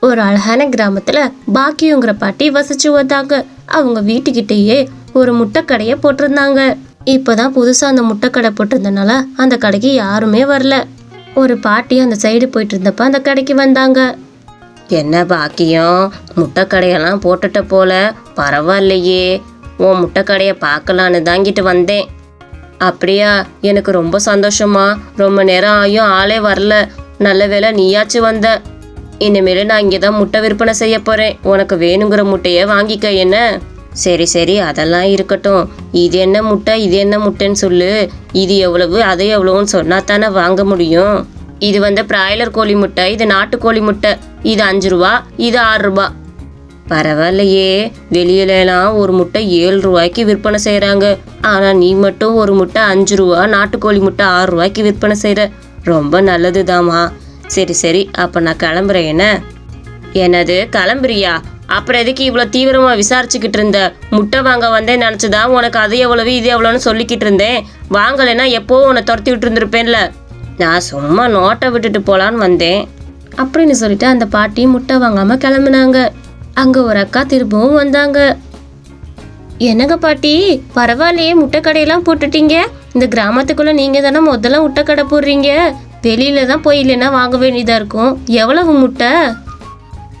ஒரு அழகான கிராமத்துல பாக்கியங்கிற பாட்டி வசிச்சு வந்தாங்க. அவங்க வீட்டுக்கிட்டேயே ஒரு முட்டைக்கடையை போட்டிருந்தாங்க. இப்போதான் புதுசா அந்த முட்டைக்கடை போட்டிருந்தனால அந்த கடைக்கு யாருமே வரல. ஒரு பாட்டி அந்த சைடு போயிட்டு இருந்தப்ப அந்த கடைக்கு வந்தாங்க. என்ன பாக்கியம் முட்டை கடையெல்லாம் போட்டுட்ட போல பரவாயில்லையே உன் முட்டை கடையை பார்க்கலான்னு தாங்கிட்டு வந்தேன். அப்படியா எனக்கு ரொம்ப சந்தோஷமா ரொம்ப நேரம் ஆயும் ஆளே வரல. நல்ல வேளை நீயாச்சும் வந்த. இனிமேல் நான் இங்கே தான் முட்டை விற்பனை செய்ய போகிறேன் உனக்கு வேணுங்கிற முட்டையை வாங்கிக்க என்ன? சரி சரி அதெல்லாம் இருக்கட்டும். இது என்ன முட்டை இது என்ன முட்டைன்னு சொல்லு. இது எவ்வளவு அது எவ்வளவுன்னு சொன்னா தானே வாங்க முடியும். இது வந்து பிராய்லர் கோழி முட்டை இது நாட்டுக்கோழி முட்டை. இது அஞ்சு ரூபா இது ஆறு ரூபா. பரவாயில்லையே. வெளியிலலாம் ஒரு முட்டை ஏழு ரூபாய்க்கு விற்பனை செய்கிறாங்க ஆனால் நீ மட்டும் ஒரு முட்டை அஞ்சு ரூபா நாட்டுக்கோழி முட்டை ஆறு ரூபாய்க்கு விற்பனை செய்கிற ரொம்ப நல்லதுதாம்மா. சரி சரி அப்போ நான் கிளம்புறேன் என்ன? என்னது கிளம்புறியா? அப்புறம் எதுக்கு இவ்வளோ தீவிரமாக விசாரிச்சுக்கிட்டு இருந்த? முட்டை வாங்க வந்தேன் நினச்சதா உனக்கு அது எவ்வளவு இது எவ்வளோன்னு சொல்லிக்கிட்டு இருந்தேன். வாங்கலைன்னா எப்போ உன்னை துரத்தி விட்டு இருந்திருப்பேன்ல. நான் சும்மா நோட்டை விட்டுட்டு போகலான்னு வந்தேன். அப்படின்னு சொல்லிட்டு அந்த பாட்டி முட்டை வாங்காமல் கிளம்புனாங்க. அங்கே ஒரு அக்கா திரும்பவும் வந்தாங்க. என்னங்க பாட்டி பரவாயில்லையே முட்டை கடையெல்லாம் போட்டுட்டீங்க. இந்த கிராமத்துக்குள்ளே நீங்கள் தானே முதல்ல முட்டை கடை போடுறீங்க? வெளியில தான் போய் இல்லைன்னா வாங்க வேண்டியதா இருக்கும். எவ்வளவு முட்டை?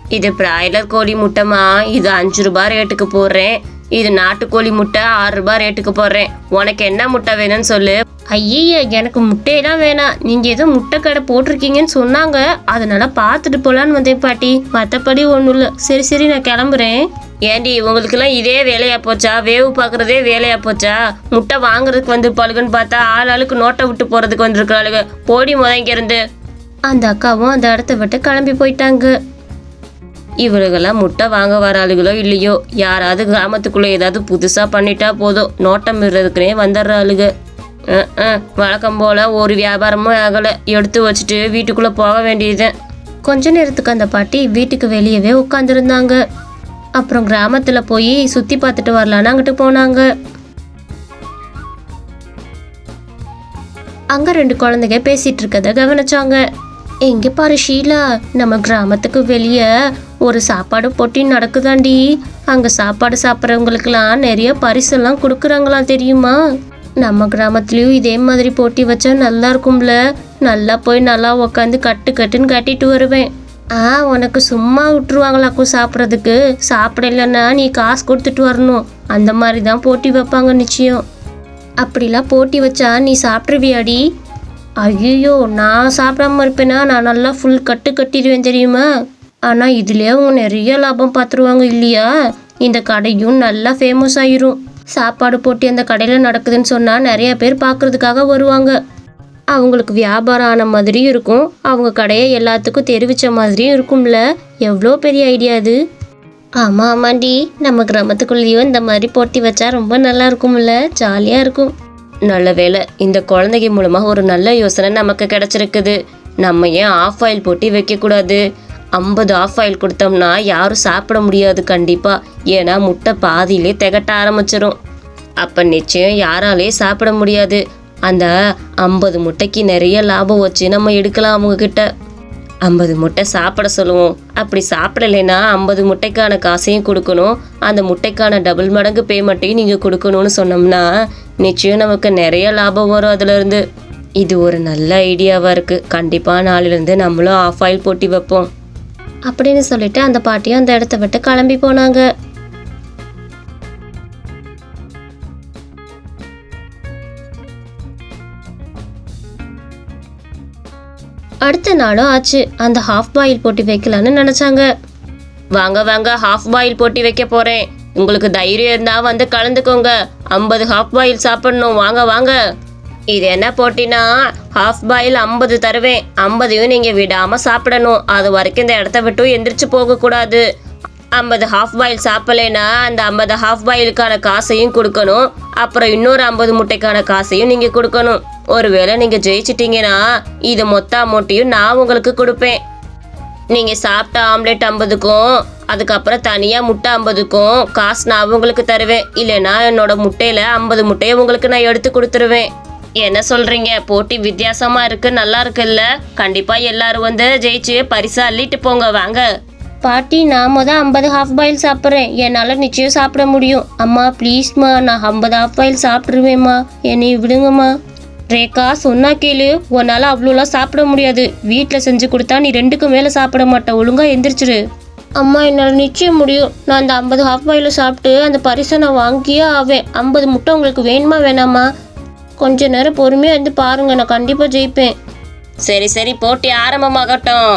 இது பிராய்லர் கோழி முட்டைமா இது அஞ்சு ரூபாய் ரேட்டுக்கு போடுறேன். இது நாட்டுக்கோழி முட்டை ஆறு ரூபாய் ரேட்டுக்கு போடுறேன். உனக்கு என்ன முட்டை வேணும்னு சொல்லு. ஐயையே எனக்கு முட்டையெல்லாம் வேணாம். நீங்கள் ஏதோ முட்டை கடை போட்டிருக்கீங்கன்னு சொன்னாங்க. அதனால பார்த்துட்டு போகலான்னு வந்தேன் பாட்டி. மற்றபடி ஒன்றும் இல்லை. சரி சரி நான் கிளம்புறேன். ஏண்டி இவங்களுக்குலாம் இதே வேலையா போச்சா? வேவு பார்க்குறதே வேலையா போச்சா? முட்டை வாங்குறதுக்கு வந்திருப்பாளுகன்னு பார்த்தா ஆள் ஆளுக்கு நோட்டை விட்டு போகிறதுக்கு வந்திருக்கிறாளுங்க போடி முதங்கிருந்து அந்த அக்காவும் அந்த இடத்த விட்டு கிளம்பி போயிட்டாங்க. இவளுகெல்லாம் முட்டை வாங்க வர ஆளுகளோ இல்லையோ? யாராவது கிராமத்துக்குள்ளே ஏதாவது புதுசாக பண்ணிட்டா போதும். நோட்டம் விடுறதுக்குனே வந்துடுற வழக்கம் போல் ஒரு வியாபாரமும் ஆகலை. எடுத்து வச்சுட்டு வீட்டுக்குள்ளே போக வேண்டியது. கொஞ்ச நேரத்துக்கு அந்த பாட்டி வீட்டுக்கு வெளியவே உட்காந்துருந்தாங்க அப்புறம் கிராமத்தில் போய் சுற்றி பார்த்துட்டு வரலான்னு அங்கிட்டு போனாங்க. அங்கே ரெண்டு குழந்தைங்க பேசிகிட்டு இருக்கத கவனிச்சாங்க. எங்கே பாரு ஷீலா நம்ம கிராமத்துக்கு வெளியே ஒரு சாப்பாடு போட்டி நடக்குதாண்டி. அங்கே சாப்பாடு சாப்பிட்றவங்களுக்குலாம் நிறைய பரிசெல்லாம் கொடுக்குறாங்களாம் தெரியுமா? நம்ம கிராமத்துலேயும் இதே மாதிரி போட்டி வச்சா நல்லா இருக்கும்ல நல்லா போய் நல்லா உக்காந்து கட்டு கட்டுன்னு கட்டிட்டு வருவேன். ஆ உனக்கு சும்மா விட்டுருவாங்களாக்கும் சாப்பிட்றதுக்கு? சாப்பிடலன்னா நீ காசு கொடுத்துட்டு வரணும். அந்த மாதிரி தான் போட்டி வைப்பாங்க நிச்சயம். அப்படிலாம் போட்டி வச்சா நீ சாப்பிட்ருவியாடி ஐயோ நான் சாப்பிடாம இருப்பேனா? நான் நல்லா ஃபுல் கட்டு கட்டிடுவேன் தெரியுமா? ஆனால் இதுலேயே அவங்க நிறைய லாபம் பார்த்துருவாங்க இல்லையா? இந்த கடையும் நல்லா ஃபேமஸ் ஆயிரும். சாப்பாடு போட்டி அந்த கடையில் நடக்குதுன்னு சொன்னால் நிறைய பேர் பார்க்கறதுக்காக வருவாங்க. அவங்களுக்கு வியாபாரம் ஆன மாதிரியும் இருக்கும். அவங்க கடையை எல்லாத்துக்கும் தெரிவித்த மாதிரியும் இருக்கும்ல. எவ்வளோ பெரிய ஐடியா இது ஆமாம் ஆமாண்டி. நம்ம கிராமத்துக்குள்ளேயும் இந்த மாதிரி போட்டி வச்சா ரொம்ப நல்லா இருக்கும்ல. ஜாலியாக இருக்கும். நல்ல வேளை இந்த குழந்தைங்க மூலமாக ஒரு நல்ல யோசனை நமக்கு கிடச்சிருக்குது. நம்ம ஏன் ஆஃப் ஆயில் போட்டி வைக்கக்கூடாது? ஐம்பது ஆஃப் ஆயில் கொடுத்தோம்னா யாரும் சாப்பிட முடியாது கண்டிப்பாக ஏன்னா முட்டை பாதியிலே திகட்ட ஆரம்பிச்சிடும் அப்போ நிச்சயம் யாராலே சாப்பிட முடியாது. அந்த ஐம்பது முட்டைக்கு நிறைய லாபம் வச்சு நம்ம எடுக்கலாம் அவங்கக்கிட்ட ஐம்பது முட்டை சாப்பிட சொல்லுவோம். அப்படி சாப்பிடலைன்னா ஐம்பது முட்டைக்கான காசையும் கொடுக்கணும். அந்த முட்டைக்கான டபுள் மடங்கு பேமெண்ட்டையும் நீங்கள் கொடுக்கணும்னு சொன்னோம்னா நிச்சயம் நமக்கு நிறைய லாபம் வரும் அதுலேருந்து. இது ஒரு நல்ல ஐடியாவாக இருக்குது கண்டிப்பாக நாளிலேருந்து நம்மளும் ஆஃப் ஆயில் போட்டி வைப்போம். அப்படின்னு சொல்லிட்டு அந்த பாட்டியும் அந்த இடத்த விட்டு கிளம்பி போனாங்க. அடுத்த நாளும் ஆச்சு. அந்த ஹாஃப் பாயில் போட்டி வைக்கலான்னு நினைச்சாங்க. வாங்க வாங்க ஹாஃப் பாயில் போட்டி வைக்க போகிறேன் உங்களுக்கு தைரியம் இருந்தால் வந்து கலந்துக்கோங்க. ஐம்பது ஹாஃப் பாயில் சாப்பிடணும். வாங்க வாங்க. இது என்ன போட்டினா ஹாஃப் பாயில் ஐம்பது தருவேன். ஐம்பதையும் நீங்கள் விடாமல் சாப்பிடணும். அது வரைக்கும் இந்த இடத்த விட்டும் எந்திரிச்சு போகக்கூடாது. ஐம்பது ஹாஃப் பாயில் சாப்பிடலைன்னா அந்த ஐம்பது ஹாஃப் பாயிலுக்கான காசையும் கொடுக்கணும். அப்புறம் இன்னொரு ஐம்பது முட்டைக்கான காசையும் நீங்கள் கொடுக்கணும். ஒருவேளை நீங்கள் ஜெயிச்சிட்டீங்கன்னா இது மொத்த அமௌண்ட்டையும் நான் உங்களுக்கு கொடுப்பேன். நீங்கள் சாப்பிட்ட ஆம்லெட் ஐம்பதுக்கும் அதுக்கப்புறம் தனியாக முட்டை ஐம்பதுக்கும் காசு நான் உங்களுக்கு தருவேன். இல்லைன்னா என்னோட முட்டையில் ஐம்பது முட்டையை உங்களுக்கு நான் எடுத்து கொடுத்துருவேன். என்ன சொல்கிறீங்க போட்டி வித்தியாசமாக இருக்குது நல்லா இருக்குல்ல கண்டிப்பாக எல்லாரும் வந்து ஜெயிச்சு பரிசா அள்ளிட்டு போங்க வாங்க. பாட்டி நான் முத ஐம்பது ஹாஃப் பாயில் சாப்பிட்றேன். என்னால் நிச்சயம் சாப்பிட முடியும். அம்மா ப்ளீஸ்மா நான் ஐம்பது ஹாஃப் பாயில் சாப்பிட்ருவேம்மா என்னை விடுங்கம்மா. ரேகா சொன்னா கேளு. உன்னால் அவ்வளோலாம் சாப்பிட முடியாது. வீட்டில் செஞ்சு கொடுத்தா நீ ரெண்டுக்கு மேலே சாப்பிட மாட்ட. ஒழுங்காக எந்திரிச்சிரு. அம்மா என்னால் நிச்சயம் முடியும். நான் அந்த ஐம்பது ஹாஃப் பாயில் சாப்பிட்டு அந்த பரிசை நான் வாங்கியே ஆவேன். ஐம்பது முட்டை உங்களுக்கு வேணுமா வேணாமா? கொஞ்ச நேரம் பொறுமையாக இருந்து பாருங்க நான் கண்டிப்பாக ஜெயிப்பேன். சரி சரி போட்டி ஆரம்பமாகட்டும்.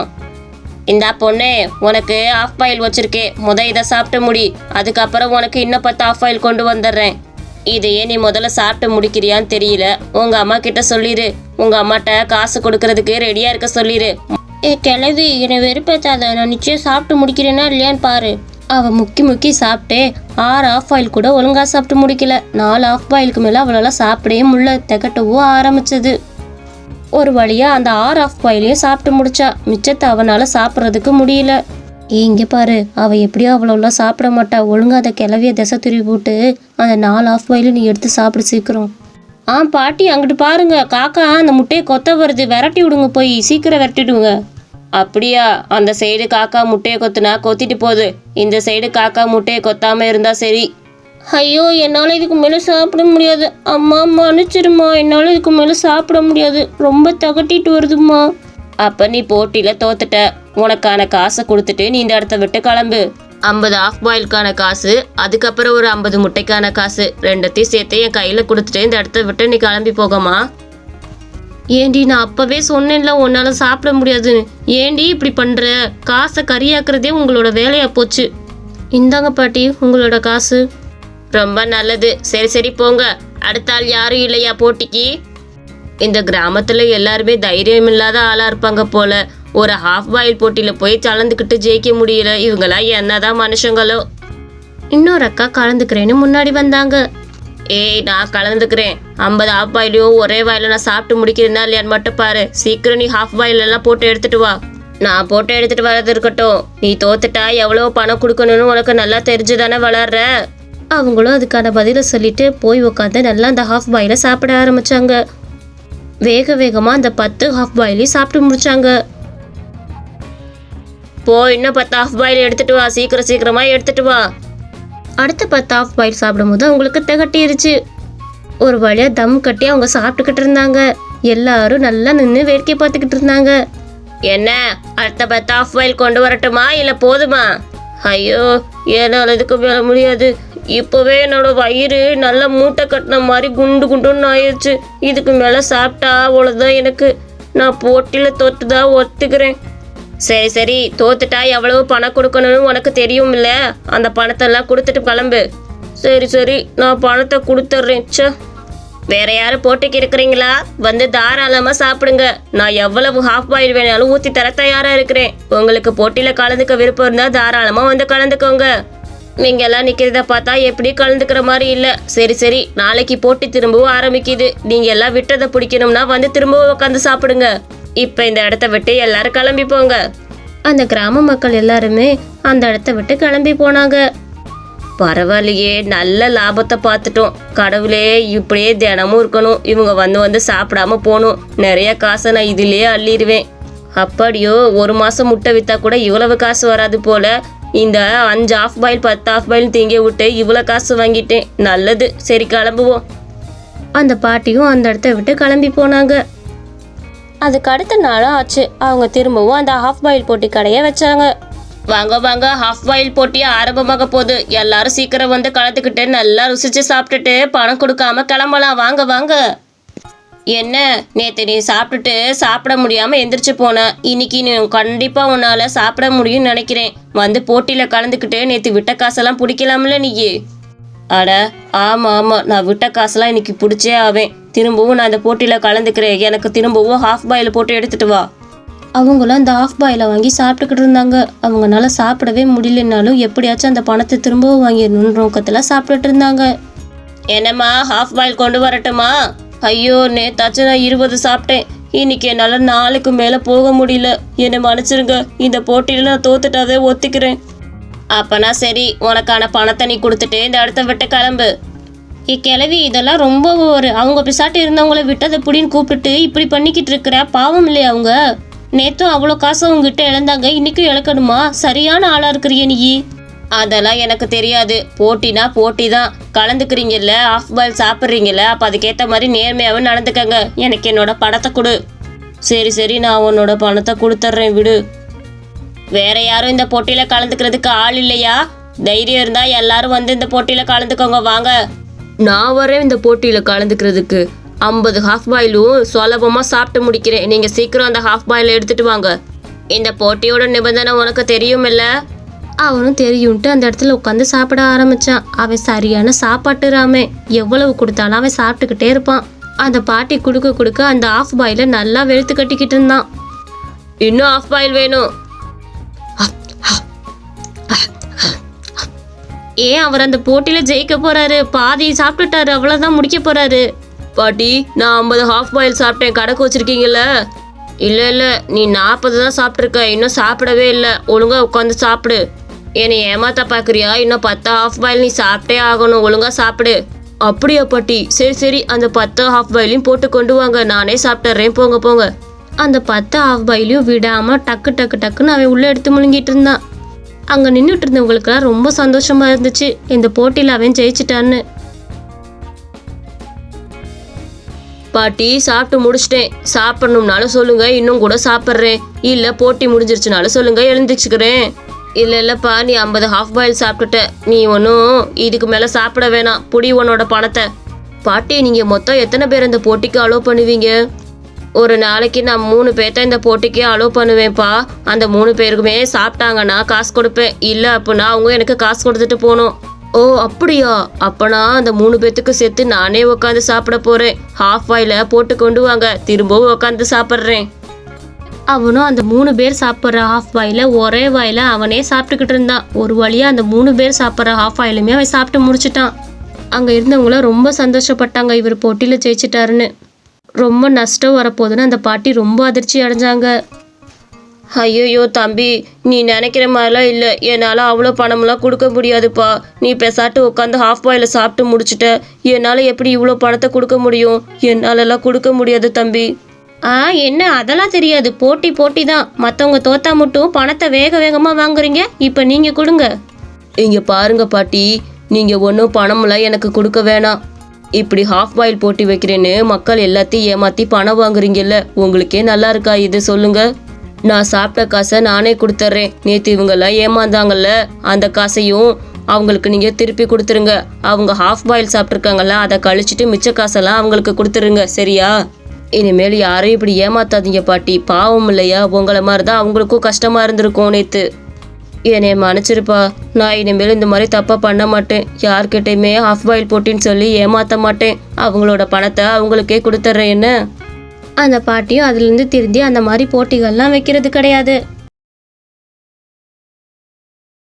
இந்தா பொண்ணே உனக்கு ஆஃப் பாயில் வச்சிருக்கேன் முத இதை சாப்பிட்டு முடி. அதுக்கப்புறம் உனக்கு இன்னும் பத்து ஆஃப் பாயில் கொண்டு வந்துடுறேன். இதையே நீ முதல்ல சாப்பிட்டு முடிக்கிறியான்னு தெரியல. உங்க அம்மா கிட்ட சொல்லிடு உங்க அம்மாட்ட காசு கொடுக்கறதுக்கு ரெடியா இருக்க சொல்லிடு ஏ கிளவி என்னை வெறுப்பேத்தாத. நான் நிச்சயம் சாப்பிட்டு முடிக்கிறேனா இல்லையான்னு பாரு. அவள் முக்கி முக்கி சாப்பிட்டே ஆறு ஆஃப் ஆயில் கூட ஒழுங்காக சாப்பிட்டு முடிக்கல. நாலு ஆஃப் பாயிலுக்கு மேலே அவளால் சாப்பிடவே முள்ள திகட்டவும் ஆரம்பிச்சது. ஒரு வழியாக அந்த ஆறு ஆஃப் பாயிலையும் சாப்பிட்டு முடிச்சா. மிச்சத்தை அவனால் சாப்பிட்றதுக்கு முடியல. இங்கே பாரு. அவள் எப்படியோ அவ்வளோலாம் சாப்பிட மாட்டா. ஒழுங்காக அதை கிளவிய திசை துருவி போட்டு அந்த நாலு ஆஃப் பாயிலும் நீ எடுத்து சாப்பிட சீக்கிரம். ஆ பாட்டி அங்கிட்டு பாருங்க. காக்கா அந்த முட்டையை கொத்த வருது. விரட்டி விடுங்க போய். சீக்கிரம் விரட்டிடுங்க. அப்படியா? அந்த சைடு காக்கா முட்டையை கொத்துனா கொத்திட்டு போகுது. இந்த சைடு காக்கா முட்டையை கொத்தாம இருந்தா சரி. ஐயோ என்னால் இதுக்கு மேலே சாப்பிட முடியாது. அம்மா மன்னிச்சிருமா என்னால் இதுக்கு மேலே சாப்பிட முடியாது. ரொம்ப தகட்டிட்டு வருதுமா அப்ப நீ போட்டியில தோத்துட்ட. உனக்கான காசை கொடுத்துட்டு நீ இந்த இடத்த விட்டு கிளம்பு. ஐம்பது ஆஃப் பாயிலுக்கான காசு அதுக்கப்புறம் ஒரு ஐம்பது முட்டைக்கான காசு. ரெண்டத்தையும் சேர்த்து என் கையில கொடுத்துட்டு இந்த இடத்த விட்டு நீ கிளம்பி போகமா ஏண்டி நான் அப்பவே சொன்னேன்ல உன்னால் சாப்பிட முடியாதுன்னு. ஏண்டி இப்படி பண்ணுற காசை கறியாக்குறதே உங்களோட வேலையா போச்சு. இந்தாங்க பாட்டி உங்களோட காசு. ரொம்ப நல்லது. சரி சரி போங்க. அடுத்த ஆள் யாரும் இல்லையா போட்டிக்கு? இந்த கிராமத்துல எல்லாருமே தைரியம் இல்லாத ஆளா இருப்பாங்க போல. ஒரு ஹாஃப் பாயில் போட்டியில போய் கலந்துக்கிட்டு ஜெயிக்க முடியல. இவங்கெல்லாம் என்னதான் மனுஷங்களோ. இன்னொரு அக்கா கலந்துக்கிறேன்னு முன்னாடி வந்தாங்க. ஏய் நான் கலந்துக்கிறேன். ஐம்பது ஹாஃப் பாயிலையும் ஒரே வாயில நான் சாப்பிட்டு முடிக்கிறேன்னா இல்லையான்னு மட்டும் பாரு. சீக்கிரம் நீ ஹாஃப் பாயில் எல்லாம் போட்டு எடுத்துட்டு வா. நான் போட்டு எடுத்துட்டு வரது இருக்கட்டும். நீ தோத்துட்டா எவ்வளோ பணம் கொடுக்கணும்னு உனக்கு நல்லா தெரிஞ்சுதானே வளர்ற? அவங்களும் அதுக்கான பதிலை சொல்லிட்டு போய் உட்காந்து நல்லா அந்த ஹாஃப் பாயில சாப்பிட ஆரம்பிச்சாங்க. வேக வேகமாக அந்த பத்து ஹாஃப் பாயிலையும் சாப்பிட்டு முடிச்சாங்க. போ இன்னும் பத்து ஹாஃப் பாயில் எடுத்துட்டு வா. சீக்கிரம் சீக்கிரமா எடுத்துட்டு வா. அடுத்த பத்து ஆஃப் பாயில் சாப்பிடும்போது அவங்களுக்கு திகட்டிருச்சு. ஒரு வழியாக தம் கட்டி அவங்க சாப்பிட்டுக்கிட்டு இருந்தாங்க. எல்லாரும் நல்லா நின்று வேடிக்கை பார்த்துக்கிட்டு இருந்தாங்க. என்ன? அடுத்த பத்து ஆஃப் பாயில் கொண்டு வரட்டுமா? இல்லை போதுமா? ஐயோ என்னால் இதுக்கு மேல முடியாது. இப்போவே என்னோட வயிறு நல்லா மூட்டை கட்டின மாதிரி குண்டு குண்டுன்னு ஆயிடுச்சு இதுக்கு மேலே சாப்பிட்டா அவ்வளோதான் எனக்கு. நான் போட்டியில் தொட்டு தான் ஒத்துக்கிறேன். சரி சரி. தோத்துட்டா எவ்வளவு பணம் கொடுக்கணும்னு உனக்கு தெரியும் இல்ல அந்த பணத்தெல்லாம் கொடுத்துட்டு கிளம்பு. சரி சரி. நான் பணத்தை கொடுத்துட்றேன். சே வேற யாரும் போட்டிக்கு இருக்கிறீங்களா? வந்து தாராளமா சாப்பிடுங்க. நான் எவ்வளவு ஹாஃப் பாயில் வேணாலும் ஊத்தி தர தயாரா இருக்கிறேன். உங்களுக்கு போட்டியில கலந்துக்க விருப்பம் இருந்தா தாராளமா வந்து கலந்துக்கோங்க. நீங்க எல்லாம் நிக்கிறத பார்த்தா எப்படி கலந்துக்கிற மாதிரி இல்ல. சரி சரி. நாளைக்கு போட்டி திரும்பவும் ஆரம்பிக்குது. நீங்க எல்லாம் விட்டதை பிடிக்கணும்னா வந்து திரும்பவும் உட்காந்து சாப்பிடுங்க. இப்போ இந்த இடத்த விட்டு எல்லாரும் கிளம்பி போங்க. அந்த கிராம மக்கள் எல்லாருமே அந்த இடத்த விட்டு கிளம்பி போனாங்க. பரவாயில்லையே நல்ல லாபத்தை பார்த்துட்டோம். கடவுளே இப்படியே தினமும் இருக்கணும். இவங்க வந்து வந்து சாப்பிடாம போகணும். நிறைய காசை நான் இதிலே அள்ளிடுவேன். அப்படியோ ஒரு மாசம் முட்டை வித்தா கூட இவ்வளவு காசு வராது போல. இந்த அஞ்சு ஆஃப் பாயில் பத்து ஆஃப் பாயில் திங்க விட்டு இவ்வளோ காசு வாங்கிட்டேன். நல்லது. சரி கிளம்புவோம். அந்த பாட்டியும் அந்த இடத்த விட்டு கிளம்பி போனாங்க. அதுக்கு அடுத்த நாளும் ஆச்சு. அவங்க திரும்பவும் அந்த ஹாஃப் பாயில் போட்டி கடையை வச்சாங்க. வாங்க வாங்க ஹாஃப் பாயில் போட்டி ஆரம்பமாக போகுது. எல்லாரும் சீக்கிரம் வந்து கலந்துக்கிட்டு நல்லா ருசிச்சு சாப்பிட்டுட்டு பணம் கொடுக்காம கிளம்பலாம். வாங்க வாங்க. என்ன? நேற்று நீ சாப்பிட்டுட்டு சாப்பிட முடியாம எந்திரிச்சு போன. இன்னைக்கு நீ கண்டிப்பா உன்னால சாப்பிட முடியும்னு நினைக்கிறேன். வந்து போட்டியில கலந்துக்கிட்டு நேற்று விட்ட காசெல்லாம் பிடிக்கலாம்ல நீயே. அட ஆமா ஆமா. நான் விட்ட காசெல்லாம் இன்னைக்கு பிடிச்சே ஆவேன். திரும்பவும் நான் அந்த போட்டியில கலந்துக்கிறேன். எனக்கு திரும்பவும் ஹாஃப் பாயில் போட்டு எடுத்துட்டு வா. அவங்களும் அந்த ஆஃப் பாயில வாங்கி சாப்பிட்டுக்கிட்டு இருந்தாங்க. அவங்கனால சாப்பிடவே முடியலனாலும் எப்படியாச்சும் அந்த பணத்தை திரும்பவும் வாங்கிடணும்னு நோக்கத்தில் சாப்பிட்டுட்டு இருந்தாங்க. என்னம்மா ஹாஃப் பாயில் கொண்டு வரட்டுமா? ஐயோ நேத்தாச்சும் நான் இருபது சாப்பிட்டேன். இன்னைக்கு என்னால் நாளுக்கு மேலே போக முடியல. என்னை மன்னிச்சிருங்க. இந்த போட்டியில் நான் தோத்துட்டாவே ஒத்துக்கிறேன். அப்பனா சரி உனக்கான பணத்தை நீ கொடுத்துட்டு இந்த இடத்த விட்டு கிளம்பு. இக்கிழவி இதெல்லாம் ரொம்ப ஒரு அவங்க பிசாட்டு இருந்தவங்கள விட்டதை புடின்னு கூப்பிட்டு இப்படி பண்ணிக்கிட்டு இருக்கிற பாவம் இல்லையா அவங்க? நேத்தும் அவ்வளோ காசு உங்ககிட்ட இழந்தாங்க இன்னைக்கும் இழக்கணுமா? சரியான ஆளா இருக்கிறிய நீ. அதெல்லாம் எனக்கு தெரியாது. போட்டினா போட்டி தான். கலந்துக்கிறீங்கல்ல ஆஃப் பால் சாப்பிட்றீங்கல்ல அப்போ அதுக்கேற்ற மாதிரி நேர்மையாகவும் நடந்துக்கங்க. எனக்கு என்னோட பணத்தை கொடு. சரி சரி நான் உன்னோட பணத்தை கொடுத்துட்றேன் விடு. வேற யாரும் இந்த போட்டியில் கலந்துக்கிறதுக்கு ஆள் இல்லையா? தைரியம் இருந்தால் எல்லாரும் வந்து இந்த போட்டியில் கலந்துக்கோங்க வாங்க. நான் வரேன் இந்த போட்டியில் கலந்துக்கிறதுக்கு. ஐம்பது ஹாஃப் பாயிலும் சுலபமாக சாப்பிட்டு முடிக்கிறேன். நீங்கள் சீக்கிரம் அந்த ஹாஃப் பாயில் எடுத்துட்டு வாங்க. இந்த போட்டியோட நிபந்தனை உனக்கு தெரியுமில்ல? அவனும் தெரியும்ட்டு அந்த இடத்துல உட்காந்து சாப்பிட ஆரம்பிச்சான். அவன் சரியான சாப்பாட்டு ராமே. எவ்வளவு கொடுத்தாலும் அவன் சாப்பிட்டுக்கிட்டே இருப்பான். அந்த பாட்டி கொடுக்க கொடுக்க அந்த ஆஃப் பாயில நல்லா வெளுத்து கட்டிக்கிட்டு இருந்தான். இன்னும் ஆஃப் பாயில் வேணும். ஏன் அவர் அந்த போட்டியில ஜெயிக்க போறாரு. பாதி சாப்பிட்டுட்டாரு. அவ்வளவுதான் முடிக்க போறாரு. பாட்டி நான் ஐம்பது ஹாஃப் பாயில் சாப்பிட்டேன். கணக்கு வச்சிருக்கீங்கல்ல? இல்லை இல்லை. நீ நாற்பது தான் சாப்பிட்ருக்க இன்னும் சாப்பிடவே இல்லை. ஒழுங்கா உட்காந்து சாப்பிடு. என்னை ஏமாத்த பார்க்குறியா இன்னும் பத்து ஹாஃப் பாயில் நீ சாப்பிட்டே ஆகணும். ஒழுங்கா சாப்பிடு. அப்படியா பாட்டி? சரி சரி. அந்த பத்து ஹாஃப் பாயிலையும் போட்டு கொண்டு வாங்க. நானே சாப்பிட்டுறேன். போங்க போங்க. அந்த பத்து ஆஃப் பாயிலையும் விடாம டக்கு டக்கு டக்குன்னு அவன் உள்ள எடுத்து முழுங்கிட்டு இருந்தான். அங்க நின்றுட்டு இருந்தவங்களுக்குலாம் ரொம்ப சந்தோஷமா இருந்துச்சு. இந்த போட்டியில அவன் ஜெயிச்சிட்டான்னு. பாட்டி சாப்பிட்டு முடிச்சிட்டேன். சாப்பிடணும்னாலும் சொல்லுங்க இன்னும் கூட சாப்பிட்றேன். இல்லை போட்டி முடிஞ்சிருச்சுனாலும் சொல்லுங்க எழுந்திரிச்சுக்கிறேன். இல்லை இல்லைப்பா நீ ஐம்பது ஹாஃப் பாயில் சாப்பிட்டுட்ட. நீ ஒன்றும் இதுக்கு மேலே சாப்பிட வேணாம். புடி உன்னோட பணத்தை. பாட்டி நீங்கள் மொத்தம் எத்தனை பேர் இந்த போட்டிக்கு அலோவ் பண்ணுவீங்க? ஒரு நாளைக்கு நான் மூணு பேர்த்த இந்த போட்டிக்கு அலோவ் பண்ணுவேன்ப்பா. அந்த மூணு பேருக்குமே சாப்பிட்டாங்கன்னா காசு கொடுப்பேன். இல்லை அப்படின்னா அவங்க எனக்கு காசு கொடுத்துட்டு போகணும். ஓ அப்படியா? அப்பனா அந்த மூணு பேத்துக்கு சேர்த்து நானே உட்காந்து சாப்பிட போறேன். ஹாஃப் வாயில போட்டு கொண்டு வாங்க. திரும்பவும் உட்காந்து சாப்பிட்றேன். அவனும் அந்த மூணு பேர் சாப்பிட்ற ஹாஃப் வாயில ஒரே வாயில அவனே சாப்பிட்டுக்கிட்டு இருந்தான். ஒரு வழியா அந்த மூணு பேர் சாப்பிட்ற ஹாஃப் ஆயிலுமே அவன் சாப்பிட்டு முடிச்சிட்டான். அங்க இருந்தவங்களாம் ரொம்ப சந்தோஷப்பட்டாங்க. இவர் போட்டியில ஜெயிச்சிட்டாருன்னு. ரொம்ப நஷ்டம் வரப்போகுதுன்னு அந்த பாட்டி ரொம்ப அதிர்ச்சி அடைஞ்சாங்க. ஐயோயோ தம்பி நீ நினைக்கிற மாதிரிலாம் இல்லை. என்னால் அவ்வளோ பணம்லாம் கொடுக்க முடியாதுப்பா. நீ பெசாட்டு உட்காந்து ஹாஃப் பாயில் சாப்பிட்டு முடிச்சிட்ட. என்னால் எப்படி இவ்வளோ பணத்தை கொடுக்க முடியும்? என்னாலலாம் கொடுக்க முடியாது தம்பி. ஆ என்ன? அதெல்லாம் தெரியாது. போட்டி போட்டி தான் மற்றவங்க தோத்தா மட்டும் பணத்தை வேக வேகமாக வாங்குறீங்க. இப்போ நீங்கள் கொடுங்க. இங்கே பாருங்க பாட்டி. நீங்கள் ஒன்றும் பணம்லாம் எனக்கு கொடுக்க வேணாம். இப்படி ஹாஃப் பாயில் போட்டி வைக்கிறேன்னு மக்கள் எல்லாத்தையும் ஏமாற்றி பணம் வாங்குறீங்கல்ல உங்களுக்கே நல்லா இருக்கா இது சொல்லுங்க. நான் சாப்பிட்ட காசை நானே கொடுத்துட்றேன். நேற்று இவங்கெல்லாம் ஏமாந்தாங்கல்ல அந்த காசையும் அவங்களுக்கு நீங்கள் திருப்பி கொடுத்துருங்க. அவங்க ஹாஃப் பாயில் சாப்பிட்ருக்காங்கல்ல அதை கழிச்சிட்டு மிச்ச காசெல்லாம் அவங்களுக்கு கொடுத்துருங்க சரியா? இனிமேல் யாரையும் இப்படி ஏமாத்தாதீங்க பாட்டி. பாவம் இல்லையா? உங்களை மாதிரி தான் அவங்களுக்கும் கஷ்டமாக இருந்திருக்கும் நேற்று என்னை மன்னிச்சிருப்பா. நான் இனிமேல் இந்த மாதிரி தப்பாக பண்ண மாட்டேன். யார்கிட்டயுமே ஆஃப் பாயில் போட்டின்னு சொல்லி ஏமாற்ற மாட்டேன். அவங்களோட பணத்தை அவங்களுக்கே கொடுத்துட்றேன் என்ன? அந்த பாட்டியும் அதுலேருந்து திருந்தி அந்த மாதிரி போட்டிகள்லாம் வைக்கிறது கிடையாது.